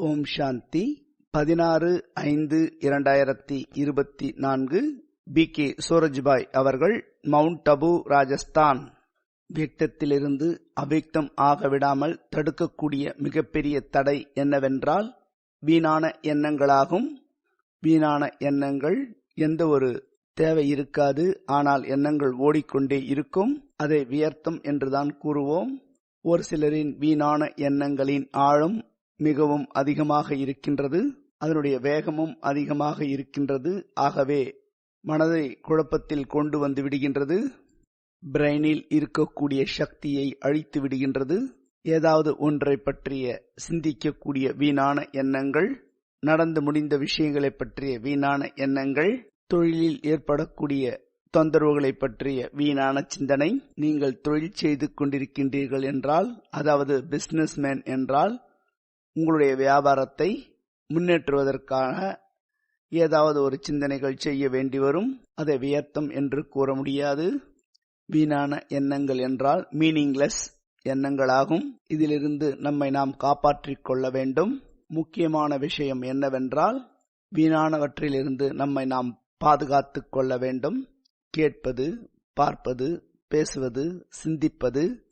ஓம் சாந்தி. பதினாறு ஐந்து இரண்டாயிரத்தி இருபத்தி நான்கு பி. கே. சூரஜ்பாய் அவர்கள் மவுண்ட் அபு ராஜஸ்தான். வியக்தத்திலிருந்து அவ்யக்தம் ஆக விடாமல் தடுக்கக்கூடிய மிகப்பெரிய தடை என்னவென்றால் வீணான எண்ணங்களாகும். வீணான எண்ணங்கள் எந்த ஒரு தேவை இருக்காது. ஆனால் எண்ணங்கள் ஓடிக்கொண்டே இருக்கும். அதை வியர்த்தம் என்றுதான் கூறுவோம். ஒரு சிலரின் வீணான எண்ணங்களின் ஆழம் மிகவும் அதிகமாக இருக்கின்றது அதனுடைய வேகமும் அதிகமாக இருக்கின்றது. ஆகவே மனதை குழப்பத்தில் கொண்டு வந்து விடுகின்றது பிரெயினில் இருக்கக்கூடிய சக்தியை அழித்து விடுகின்றது. ஏதாவது ஒன்றை பற்றிய சிந்திக்கக்கூடிய வீணான எண்ணங்கள் நடந்து முடிந்த விஷயங்களை பற்றிய வீணான எண்ணங்கள் தொழிலில் ஏற்படக்கூடிய தொந்தரவுகளை பற்றிய வீணான சிந்தனை. நீங்கள் தொழில் செய்து கொண்டிருக்கின்றீர்கள் என்றால் அதாவது பிசினஸ்மேன் என்றால் உங்களுடைய வியாபாரத்தை முன்னேற்றுவதற்காக ஏதாவது ஒரு சிந்தனைகள் செய்ய வேண்டி வரும். அதை வியர்த்தம் என்று கூற முடியாது. வீணான எண்ணங்கள் என்றால் மீனிங்லெஸ் எண்ணங்களாகும். இதிலிருந்து நம்மை நாம் காப்பாற்றிக் கொள்ள வேண்டும். முக்கியமான விஷயம் என்னவென்றால் வீணானவற்றிலிருந்து நம்மை நாம் பாதுகாத்துக் கொள்ள வேண்டும். கேட்பது பார்ப்பது பேசுவது சிந்திப்பது.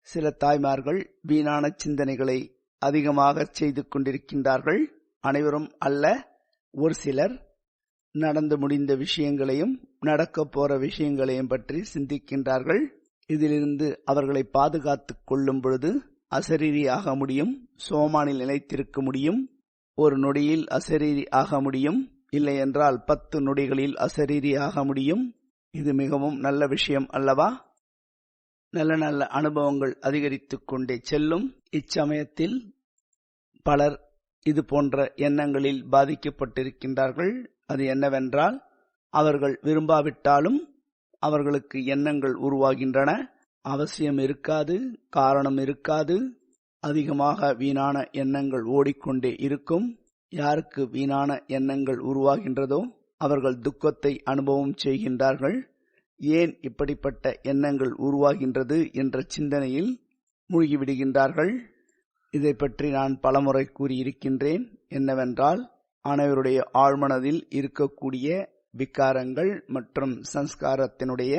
சில தாய்மார்கள் வீணான சிந்தனைகளை அதிகமாக செய்து கொண்டிருக்கின்றார்கள். அனைவரும் அல்ல ஒரு சிலர். நடந்து முடிந்த விஷயங்களையும் நடக்க போற விஷயங்களையும் பற்றி சிந்திக்கின்றார்கள். இதிலிருந்து அவர்களை பாதுகாத்துக் கொள்ளும் பொழுது அசரீரி ஆக முடியும் சோமானில் நிலைத்திருக்க முடியும். ஒரு நொடியில் அசரீரி ஆக முடியும் இல்லையென்றால் பத்து நொடிகளில் அசரீரி ஆக முடியும். இது மிகவும் நல்ல விஷயம் அல்லவா? நல்ல நல்ல அனுபவங்கள் அதிகரித்து கொண்டே செல்லும். இச்சமயத்தில் பலர் இது போன்ற எண்ணங்களில் பாதிக்கப்பட்டிருக்கின்றார்கள். அது என்னவென்றால் அவர்கள் விரும்பாவிட்டாலும் அவர்களுக்கு எண்ணங்கள் உருவாகின்றன. அவசியம் இருக்காது காரணம் இருக்காது. அதிகமாக வீணான எண்ணங்கள் ஓடிக்கொண்டே இருக்கும். யாருக்கு வீணான எண்ணங்கள் உருவாகின்றதோ அவர்கள் துக்கத்தை அனுபவம் செய்கின்றார்கள். ஏன் இப்படிப்பட்ட எண்ணங்கள் உருவாகின்றது என்ற சிந்தனையில் மூழ்கிவிடுகின்றார்கள்? இதை பற்றி நான் பலமுறை கூறியிருக்கின்றேன். என்னவென்றால் அனைவருடைய ஆழ்மனதில் இருக்கக்கூடிய விக்காரங்கள் மற்றும் சம்ஸ்காரத்தினுடைய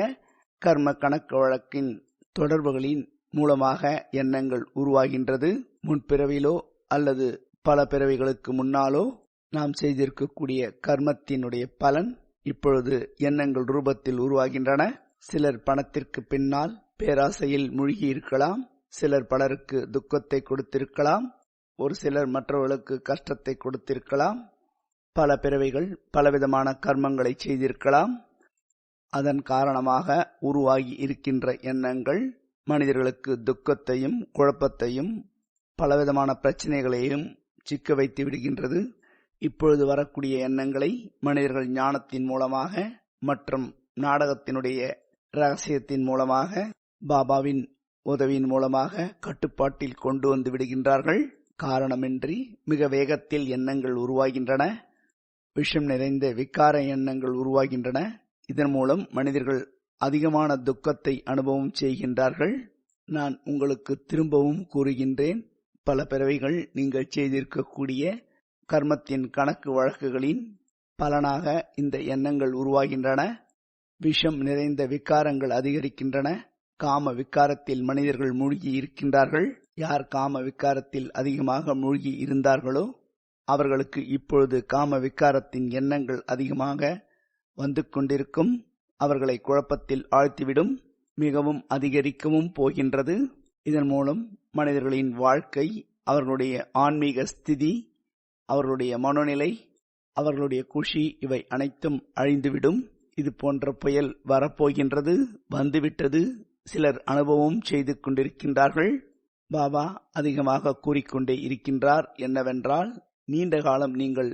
கர்ம கணக்கு வழக்கின் தொடர்புகளின் மூலமாக எண்ணங்கள் உருவாகின்றது. முன்பிறவிலோ அல்லது பல பிறவிகளுக்கு முன்னாலோ நாம் செய்திருக்கக்கூடிய கர்மத்தினுடைய பலன் இப்பொழுது எண்ணங்கள் ரூபத்தில் உருவாகின்றன. சிலர் பணத்திற்கு பின்னால் பேராசையில் மூழ்கி இருக்கலாம் சிலர் பலருக்கு துக்கத்தை கொடுத்திருக்கலாம். ஒரு சிலர் மற்றவர்களுக்கு கஷ்டத்தை கொடுத்திருக்கலாம். பல பிறவைகள் பலவிதமான கர்மங்களை செய்திருக்கலாம். அதன் காரணமாக உருவாகி இருக்கின்ற எண்ணங்கள் மனிதர்களுக்கு துக்கத்தையும் குழப்பத்தையும் பலவிதமான பிரச்சனைகளையும் சிக்க வைத்து விடுகின்றது. இப்பொழுது வரக்கூடிய எண்ணங்களை மனிதர்கள் ஞானத்தின் மூலமாக மற்றும் நாடகத்தினுடைய ரகசியத்தின் மூலமாக பாபாவின் உதவியின் மூலமாக கட்டுப்பாட்டில் கொண்டு வந்து விடுகின்றார்கள். காரணமின்றி மிக வேகத்தில் எண்ணங்கள் உருவாகின்றன. விஷம் நிறைந்த விக்கார எண்ணங்கள் உருவாகின்றன. இதன் மூலம் மனிதர்கள் அதிகமான துக்கத்தை அனுபவம் செய்கின்றார்கள். நான் உங்களுக்கு திரும்பவும் கூறுகின்றேன். பல பிறவைகள் நீங்கள் செய்திருக்கக்கூடிய கர்மத்தின் கணக்கு வழக்குகளின் பலனாக இந்த எண்ணங்கள் உருவாகின்றன. விஷம் நிறைந்த விக்காரங்கள் அதிகரிக்கின்றன. காம விக்காரத்தில் மனிதர்கள் மூழ்கி இருக்கின்றார்கள். யார் காம விக்காரத்தில் அதிகமாக மூழ்கி இருந்தார்களோ அவர்களுக்கு இப்பொழுது காம விக்காரத்தின் எண்ணங்கள் அதிகமாக வந்து கொண்டிருக்கும். அவர்களை குழப்பத்தில் ஆழ்த்திவிடும். மிகவும் அதிகரிக்கவும் போகின்றது. இதன் மூலம் மனிதர்களின் வாழ்க்கை அவர்களுடைய ஆன்மீக ஸ்திதி அவர்களுடைய மனநிலை அவர்களுடைய குஷி இவை அனைத்தும் அழிந்துவிடும். இது போன்ற புயல் வரப்போகின்றது வந்துவிட்டது. சிலர் அனுபவம் செய்து கொண்டிருக்கின்றார்கள். பாபா அதிகமாக கூறிக்கொண்டே இருக்கின்றார். என்னவென்றால் நீண்ட காலம் நீங்கள்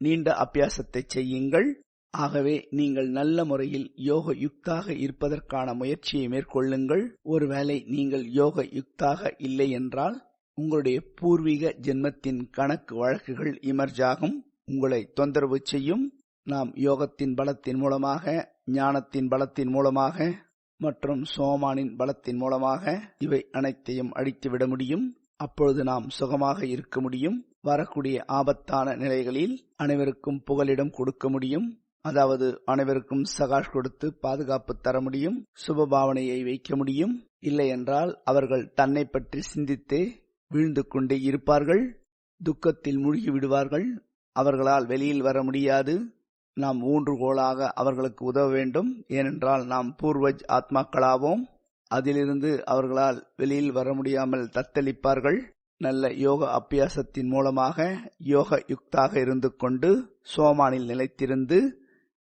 நீண்ட அபியாசத்தை செய்யுங்கள். ஆகவே நீங்கள் நல்ல முறையில் யோக யுக்தாக இருப்பதற்கான முயற்சியை மேற்கொள்ளுங்கள். ஒருவேளை நீங்கள் யோக யுக்தாக இல்லை என்றால் உங்களுடைய பூர்வீக ஜென்மத்தின் கணக்கு வழக்குகள் இமர்ஜாகும். உங்களை தொந்தரவு செய்யும். நாம் யோகத்தின் பலத்தின் மூலமாக ஞானத்தின் பலத்தின் மூலமாக மற்றும் சோமானின் பலத்தின் மூலமாக இவை அனைத்தையும் அழித்துவிட முடியும். அப்பொழுது நாம் சுகமாக இருக்க முடியும். வரக்கூடிய ஆபத்தான நிலைகளில் அனைவருக்கும் புகலிடம் கொடுக்க முடியும். அதாவது அனைவருக்கும் சகாஷ் கொடுத்து பாதுகாப்பு தர முடியும். சுபபாவனையை வைக்க முடியும். இல்லையென்றால் அவர்கள் தன்னை பற்றி சிந்தித்தே வீழ்ந்து கொண்டே இருப்பார்கள் துக்கத்தில் மூழ்கி விடுவார்கள் அவர்களால் வெளியில் வர முடியாது. நாம் ஊன்றுகோலாக அவர்களுக்கு உதவ வேண்டும். ஏனென்றால் நாம் பூர்வஜ் ஆத்மாக்களாவோம். அதிலிருந்து அவர்களால் வெளியில் வர முடியாமல் தத்தளிப்பார்கள். நல்ல யோக அபியாசத்தின் மூலமாக யோக யுக்தாக இருந்து கொண்டு சோமானில் நிலைத்திருந்து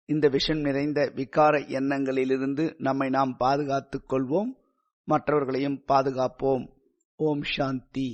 இந்த விஷம் நிறைந்த விகார எண்ணங்களிலிருந்து நம்மை நாம் பாதுகாத்துக் கொள்வோம். மற்றவர்களையும் பாதுகாப்போம். ஓம் சாந்தி